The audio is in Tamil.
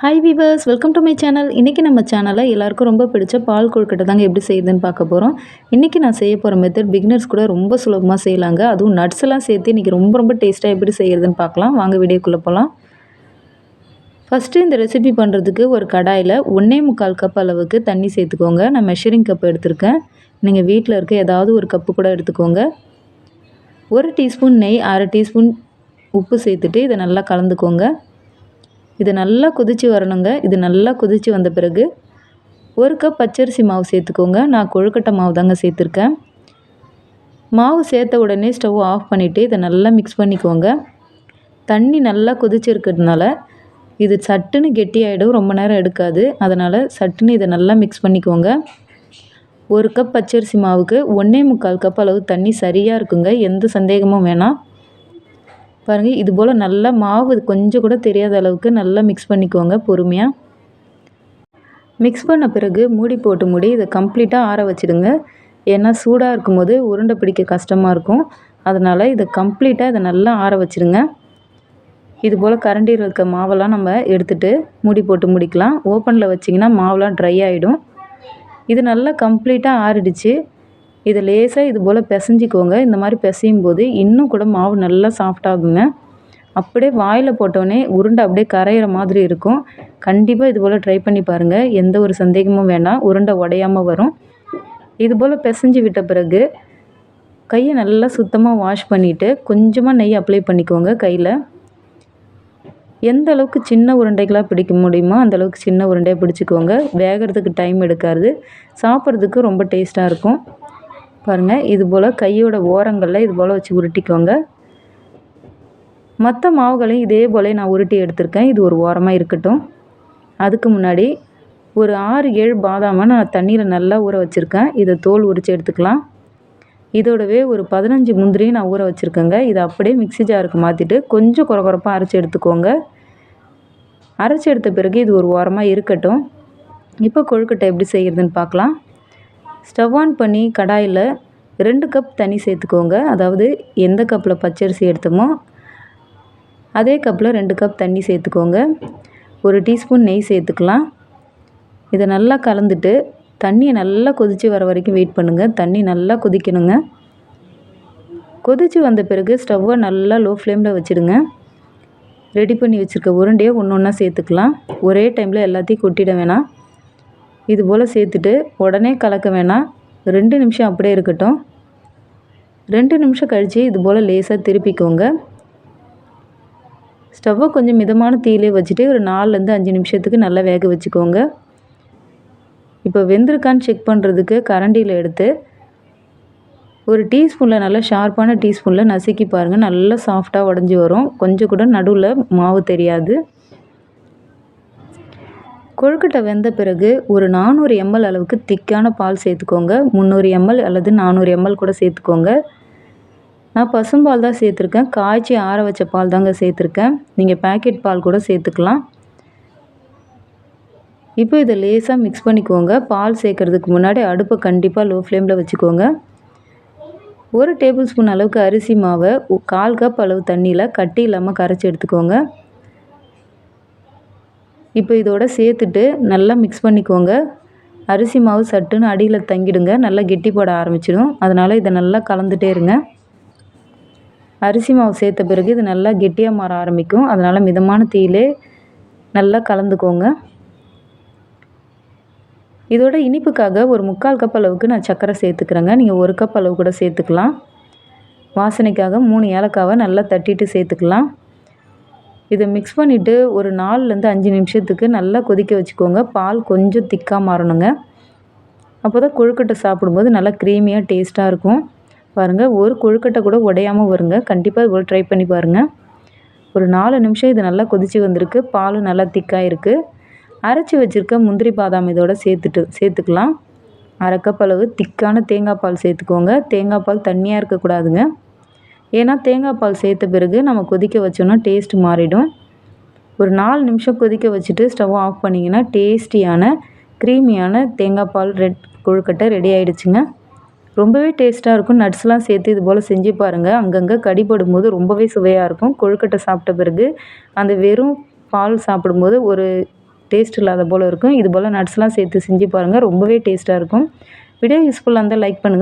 Hi viewers welcome to my channel இன்றைக்கி நம்ம சேனலில் எல்லாருக்கும் ரொம்ப பிடிச்ச பால் கொழுக்கட்டை தாங்க எப்படி செய்யுதுன்னு பார்க்க போகிறோம் இன்றைக்கி நான் செய்ய போகிற மெத்தட் பிகினர்ஸ் கூட ரொம்ப சுலபமாக செய்யலாங்க. அதுவும் நட்ஸ் எல்லாம் சேர்த்து இன்றைக்கி ரொம்ப ரொம்ப டேஸ்ட்டாக எப்படி செய்கிறதுன்னு பார்க்கலாம். வாங்க வீடியோக்குள்ளே போகலாம் ஃபஸ்ட்டு இந்த ரெசிபி பண்ணுறதுக்கு ஒரு கடாயில் ஒன்றே முக்கால் கப் அளவுக்கு தண்ணி சேர்த்துக்கோங்க. நான் மெஷரிங் கப் எடுத்திருக்கேன். நீங்கள் வீட்டில் இருக்க ஏதாவது ஒரு கப்பு கூட எடுத்துக்கோங்க. ஒரு டீஸ்பூன் நெய் அரை டீஸ்பூன் உப்பு சேர்த்துட்டு இதை நல்லா கலந்துக்கோங்க. இது நல்லா கொதித்து வரணுங்க. இது நல்லா கொதித்து வந்த பிறகு ஒரு கப் பச்சரிசி மாவு சேர்த்துக்கோங்க. நான் கொழுக்கட்டை மாவு தாங்க சேர்த்துருக்கேன். மாவு சேர்த்த உடனே ஸ்டவ் ஆஃப் பண்ணிவிட்டு இதை நல்லா மிக்ஸ் பண்ணிக்கோங்க. தண்ணி நல்லா கொதிச்சிருக்கிறதுனால இது சட்டுன்னு கெட்டியாகிடும் ரொம்ப நேரம் எடுக்காது. அதனால் சட்டுன்னு இதை நல்லா மிக்ஸ் பண்ணிக்கோங்க. ஒரு கப் பச்சரிசி மாவுக்கு ஒன்றே முக்கால் கப் அளவு தண்ணி சரியாக இருக்குங்க. எந்த சந்தேகமும் வேணாம். பாருங்கள் இது போல் நல்லா மாவு கொஞ்சம் கூட தெரியாத அளவுக்கு நல்லா மிக்ஸ் பண்ணிக்கோங்க பொறுமையாக மிக்ஸ் பண்ண பிறகு மூடி போட்டு மூடி இதை கம்ப்ளீட்டாக ஆற வச்சுடுங்க. ஏன்னா சூடாக இருக்கும்போது உருண்டை பிடிக்க கஷ்டமாக இருக்கும். அதனால் இதை கம்ப்ளீட்டாக இதை நல்லா ஆற வச்சுடுங்க. இது போல் கரண்டியில் இருக்க மாவெல்லாம் நம்ம எடுத்துகிட்டு மூடி போட்டு முடிக்கலாம். ஓப்பனில் வச்சிங்கன்னா மாவெலாம் ட்ரை ஆகிடும் இது நல்லா கம்ப்ளீட்டாக ஆறிடுச்சு. இதை லேசாக இது போல் பிசைஞ்சிக்கோங்க. இந்த மாதிரி பிசையும் போது இன்னும் கூட மாவு நல்லா சாஃப்டாகுங்க அப்படியே வாயில் போட்டோடனே உருண்டை அப்படியே கரையிற மாதிரி இருக்கும். கண்டிப்பாக இது போல் ட்ரை பண்ணி பாருங்கள் எந்த ஒரு சந்தேகமும் வேணாம். உருண்டை உடையாமல் வரும். இது போல் பிசைஞ்சு விட்ட பிறகு கையை நல்லா சுத்தமாக வாஷ் பண்ணிவிட்டு கொஞ்சமாக நெய் அப்ளை பண்ணிக்கோங்க கையில். எந்த அளவுக்கு சின்ன உருண்டைகளாக பிடிக்க முடியுமோ அந்த அளவுக்கு சின்ன உருண்டையாக பிடிச்சிக்கோங்க. வேகிறதுக்கு டைம் எடுக்காது. சாப்பிட்றதுக்கு ரொம்ப டேஸ்ட்டாக இருக்கும். பாருங்கள் இது போல் கையோட ஓரங்களில் இது போல் வச்சு உருட்டிக்கோங்க. மற்ற மாவுகளையும் இதே போல் நான் உருட்டி எடுத்திருக்கேன். இது ஒரு ஓரமாக இருக்கட்டும். அதுக்கு முன்னாடி ஒரு ஆறு ஏழு பாதாமை நான் தண்ணியில் நல்லா ஊற வச்சுருக்கேன். இதை தோல் உரித்து எடுத்துக்கலாம். இதோடவே ஒரு பதினஞ்சு முந்திரியும் நான் ஊற வச்சுருக்கேங்க. இதை அப்படியே மிக்சி ஜாருக்கு மாற்றிட்டு கொஞ்சம் குறகுறப்பாக அரைச்சி எடுத்துக்கோங்க. அரைச்சி எடுத்த பிறகு இது ஒரு ஓரமாக இருக்கட்டும். இப்போ கொழுக்கட்டை எப்படி செய்கிறதுன்னு பார்க்கலாம். ஸ்டவ் ஆன் பண்ணி கடாயில் ரெண்டு கப் தண்ணி சேர்த்துக்கோங்க. அதாவது எந்த கப்பில் பச்சரிசி எடுத்தோமோ அதே கப்பில் ரெண்டு கப் தண்ணி சேர்த்துக்கோங்க. ஒரு டீஸ்பூன் நெய் சேர்த்துக்கலாம். இதை நல்லா கலந்துட்டு தண்ணியை நல்லா கொதித்து வர வரைக்கும் வெயிட் பண்ணுங்கள் தண்ணி நல்லா கொதிக்கணுங்க. கொதித்து வந்த பிறகு ஸ்டவ்வை நல்லா லோ ஃப்ளேமில் வச்சுடுங்க. ரெடி பண்ணி வச்சுருக்க உருண்டையை ஒன்று ஒன்றா சேர்த்துக்கலாம். ஒரே டைமில் எல்லாத்தையும் கொட்டிட வேணாம். இது போல் சேர்த்துட்டு உடனே கலக்க வேணாம். ரெண்டு நிமிஷம் அப்படியே இருக்கட்டும். ரெண்டு நிமிஷம் கழித்து இது போல் லேசாக திருப்பிக்கோங்க. ஸ்டவ்வை கொஞ்சம் மிதமான தீயிலே வச்சுட்டு ஒரு நாலுலேருந்து அஞ்சு நிமிஷத்துக்கு நல்லா வேக வச்சுக்கோங்க. இப்போ வெந்திருக்கான்னு செக் பண்ணுறதுக்கு கரண்டியில் எடுத்து ஒரு டீஸ்பூனில் நல்லா ஷார்ப்பான டீஸ்பூனில் நசுக்கி பாருங்கள் நல்லா சாஃப்டாக உடஞ்சி வரும். கொஞ்சம் கூட நடுவில் மாவு தெரியாது. கொழுக்கட்டை வெந்த பிறகு ஒரு நானூறு எம்எல் அளவுக்கு திக்கான பால் சேர்த்துக்கோங்க. முந்நூறு எம்எல் அல்லது நானூறு எம்எல் கூட சேர்த்துக்கோங்க. நான் பசும்பால் தான் சேர்த்துருக்கேன். காய்ச்சி ஆற வச்ச பால் தாங்க சேர்த்துருக்கேன். நீங்கள் பேக்கெட் பால் கூட சேர்த்துக்கலாம். இப்போ இதை லேசாக மிக்ஸ் பண்ணிக்கோங்க. பால் சேர்க்குறதுக்கு முன்னாடி அடுப்பை கண்டிப்பாக லோ ஃப்ளேமில் வச்சுக்கோங்க. ஒரு டேபிள் ஸ்பூன் அளவுக்கு அரிசி மாவை கால் கப் அளவு தண்ணியில் கட்டி இல்லாமல் கரைச்சி எடுத்துக்கோங்க. இப்போ இதோட சேர்த்துட்டு நல்லா மிக்ஸ் பண்ணிக்கோங்க. அரிசி மாவு சட்டுன்னு அடியில் தங்கிடுங்க. நல்லா கெட்டி போட ஆரம்பிச்சிடும். அதனால் இதை நல்லா கலந்துகிட்டே இருங்க. அரிசி மாவு சேர்த்த பிறகு இது நல்லா கெட்டியாக மாற ஆரம்பிக்கும். அதனால் மிதமான தீயிலே நல்லா கலந்துக்கோங்க. இதோட இனிப்புக்காக ஒரு முக்கால் கப் அளவுக்கு நான் சர்க்கரை சேர்த்துக்கிறேங்க. நீங்கள் ஒரு கப் அளவு கூட சேர்த்துக்கலாம். வாசனைக்காக மூணு ஏலக்காவை நல்லா தட்டிட்டு சேர்த்துக்கலாம். இதை மிக்ஸ் பண்ணிவிட்டு ஒரு நாலுலேருந்து அஞ்சு நிமிஷத்துக்கு நல்லா கொதிக்க வச்சுக்கோங்க. பால் கொஞ்சம் திக்காக மாறணுங்க. அப்போ தான் கொழுக்கட்டை சாப்பிடும்போது நல்லா க்ரீமியாக டேஸ்ட்டாக இருக்கும். பாருங்கள் ஒரு கொழுக்கட்டை கூட உடையாமல் வருங்க. கண்டிப்பாக இது ட்ரை பண்ணி பாருங்கள் ஒரு நாலு நிமிஷம் இது நல்லா கொதித்து வந்திருக்கு. பாலும் நல்லா திக்காக இருக்குது அரைச்சி வச்சுருக்க முந்திரி பாதாம் இதோட சேர்த்துட்டு சேர்த்துக்கலாம். அரை கப் அளவு திக்கான தேங்காய் பால் சேர்த்துக்கோங்க. தேங்காய் பால் தண்ணியாக இருக்கக்கூடாதுங்க. ஏன்னா தேங்காய் பால் சேர்த்த பிறகு நம்ம கொதிக்க வச்சோன்னா டேஸ்ட் மாறிடும். ஒரு நாலு நிமிஷம் கொதிக்க வச்சுட்டு ஸ்டவ் ஆஃப் பண்ணிங்கன்னா டேஸ்டியான க்ரீமியான தேங்காய் பால் ரெட் கொழுக்கட்டை ரெடி ஆகிடுச்சுங்க ரொம்பவே டேஸ்ட்டாக இருக்கும். நட்ஸ்லாம் சேர்த்து இது போல் செஞ்சு பாருங்கள் அங்கங்கே கடிப்படும் போது ரொம்பவே சுவையாக இருக்கும். கொழுக்கட்டை சாப்பிட்ட பிறகு அந்த வெறும் பால் சாப்பிடும்போது ஒரு டேஸ்ட் இல்லாத போல் இருக்கும். இது போல் நட்ஸ்லாம் சேர்த்து செஞ்சு பாருங்கள் ரொம்பவே டேஸ்ட்டாக இருக்கும். வீடியோ யூஸ்ஃபுல்லாக இருந்தால் லைக் பண்ணுங்கள்